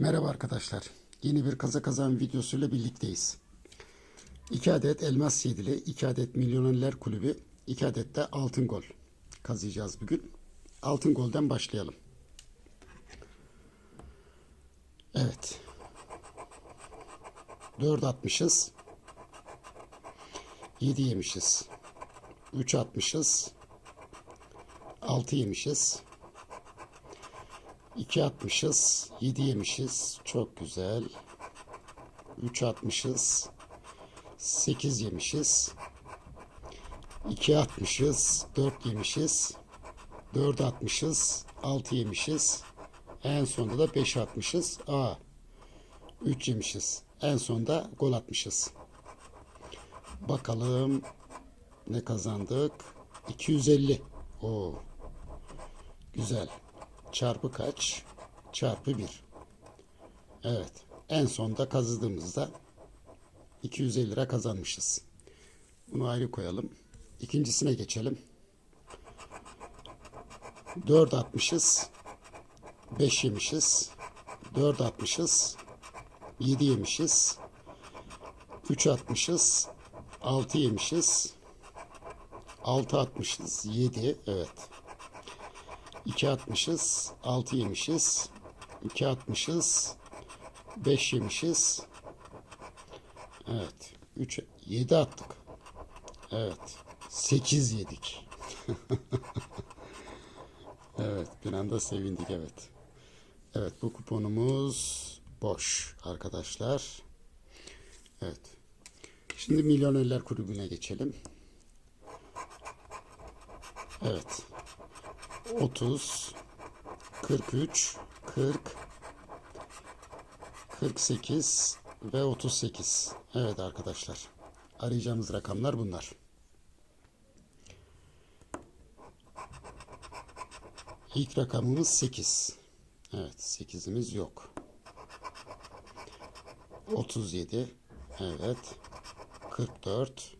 Merhaba arkadaşlar. Yeni bir kaza kazan videosuyla birlikteyiz. 2 adet elmas yedili, 2 adet milyonerler kulübü, 2 adet de altın gol kazıyacağız bugün. Altın golden başlayalım. Evet. 4 atmışız. 7 yemişiz. 3 atmışız. 6 yemişiz. 2 atmışız. 7 yemişiz. Çok güzel. 3 atmışız. 8 yemişiz. 2 atmışız. 4 yemişiz. 4 atmışız. 6 yemişiz. En sonunda da 5 atmışız. Aa. 3 yemişiz. En sonunda gol atmışız. Bakalım ne kazandık? 250. Oo. Güzel. Çarpı kaç? Çarpı 1. Evet. En sonda kazıdığımızda 250 lira kazanmışız. Bunu ayrı koyalım. İkincisine geçelim. 4 atmışız. 5 yemişiz. 4 atmışız. 7 yemişiz. 3 atmışız. 6 yemişiz. 6 atmışız. 7. Evet. 2 atmışız. 6 yemişiz. 2 atmışız. 5 yemişiz. Evet. 3 7 attık. Evet. 8 yedik. evet, bir anda sevindik evet. Evet, bu kuponumuz boş arkadaşlar. Evet. Şimdi Milyonerler Kulübü'ne geçelim. Evet. 30 43 40 48 ve 38. Evet arkadaşlar. Arayacağımız rakamlar bunlar. İlk rakamımız 8. Evet 8'imiz yok. 37. Evet. 44.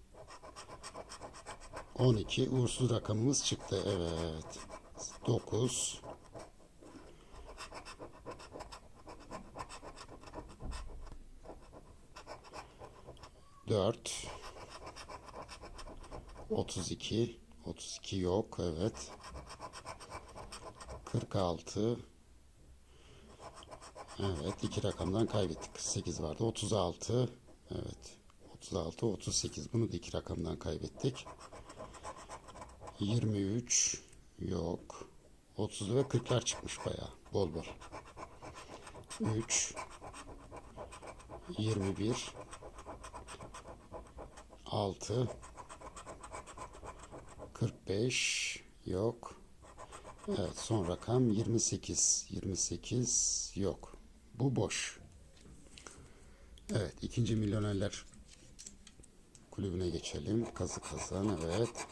12 uğursuz rakamımız çıktı. Evet. 9 4 32 32 yok. Evet. 46 Evet. iki rakamdan kaybettik. 8 vardı. 36 Evet. 36 38 bunu da iki rakamdan kaybettik. 23 yok. 30 ve 40'lar çıkmış bayağı. Bol bol. 3 21 6 45 yok. Evet son rakam 28. 28 yok. Bu boş. Evet ikinci milyonerler kulübüne geçelim. Kazı kazan evet.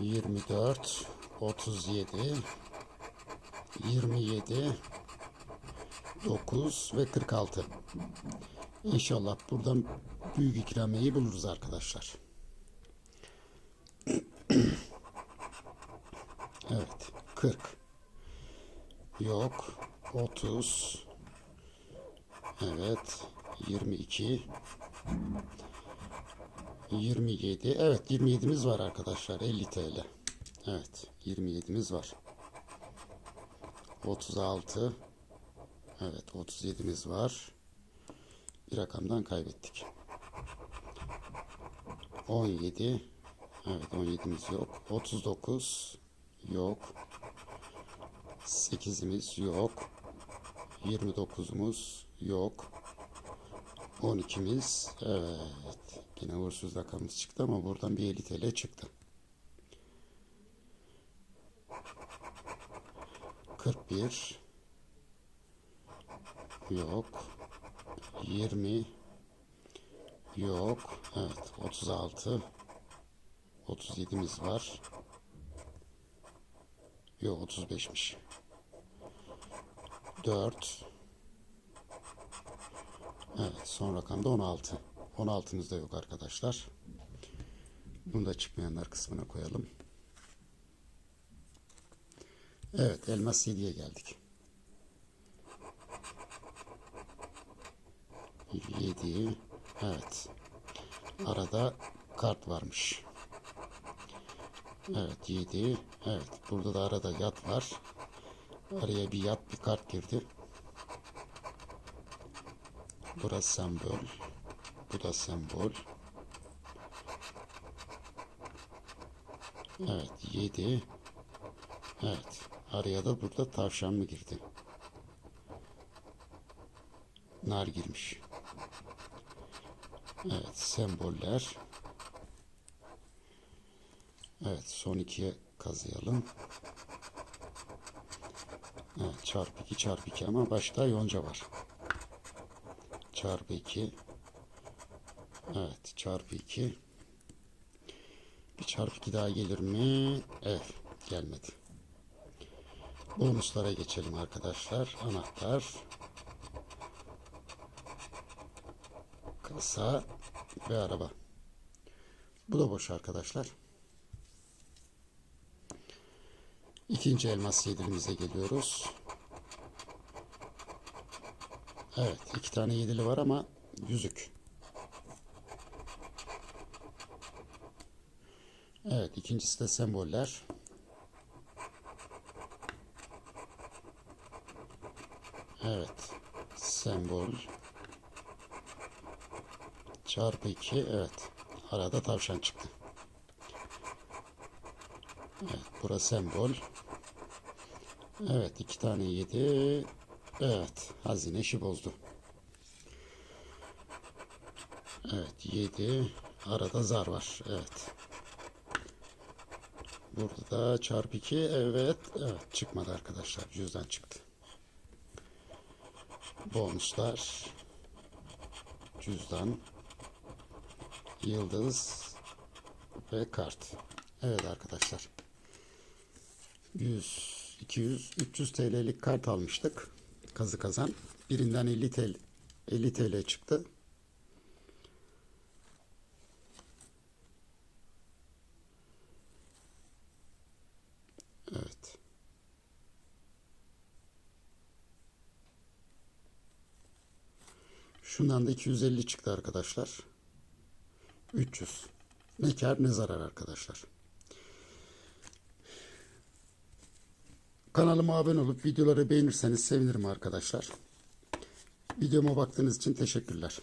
24 37 27 9 ve 46. İnşallah buradan büyük ikramiyeyi buluruz arkadaşlar. Evet. 40. Yok. 30. Evet. 22. 27. Evet 27'miz var arkadaşlar. 50 TL. Evet. 27'miz var. 36. Evet 37'miz var. Bir rakamdan kaybettik. 17. Evet 17'miz yok. 39 yok. 8'imiz yok. 29'umuz yok. 12'miz evet. Yine uğursuz rakamımız çıktı ama buradan bir 50 TL çıktı. 41 yok. 20 yok. Evet 36 37'miz var. Yok 35'miş. 4 Evet son rakamda 16. Fon altımızda yok arkadaşlar. Bunu da çıkmayanlar kısmına koyalım. Evet elmas 7'ye geldik. 7 evet. Arada kart varmış. Evet 7 evet. Burada da arada yat var. Araya bir yat bir kart girdi. Burası sembol bu da sembol evet 7 evet araya da burada tavşan mı girdi nar girmiş. Evet semboller. Evet son ikiye kazıyalım. Evet çarpı 2 çarpı 2 ama başta yonca var. Çarpı 2. Evet çarpı 2. Bir çarpı 2 daha gelir mi? Evet gelmedi. Bonuslara geçelim arkadaşlar. Anahtar. kasa ve araba. Bu da boş arkadaşlar. İkinci elmas yedilimize geliyoruz. Evet iki tane yedili var ama yüzük. Evet ikincisi de semboller. Evet sembol. Çarpı 2 evet. Arada tavşan çıktı. Evet burası sembol. Evet iki tane yedi. Evet hazine işi bozdu. Evet yedi. Arada zar var evet burada da çarpı 2 evet evet çıkmadı arkadaşlar cüzdan çıktı bonuslar cüzdan yıldız ve kart. Evet arkadaşlar. 100, 200, 300 TL'lik kart almıştık. Kazı kazan. Birinden 50 TL, 50 TL çıktı. Evet. Şundan da 250 çıktı arkadaşlar. 300. Ne kar ne zarar arkadaşlar. Kanalıma abone olup videoları beğenirseniz sevinirim arkadaşlar. Videoma baktığınız için teşekkürler.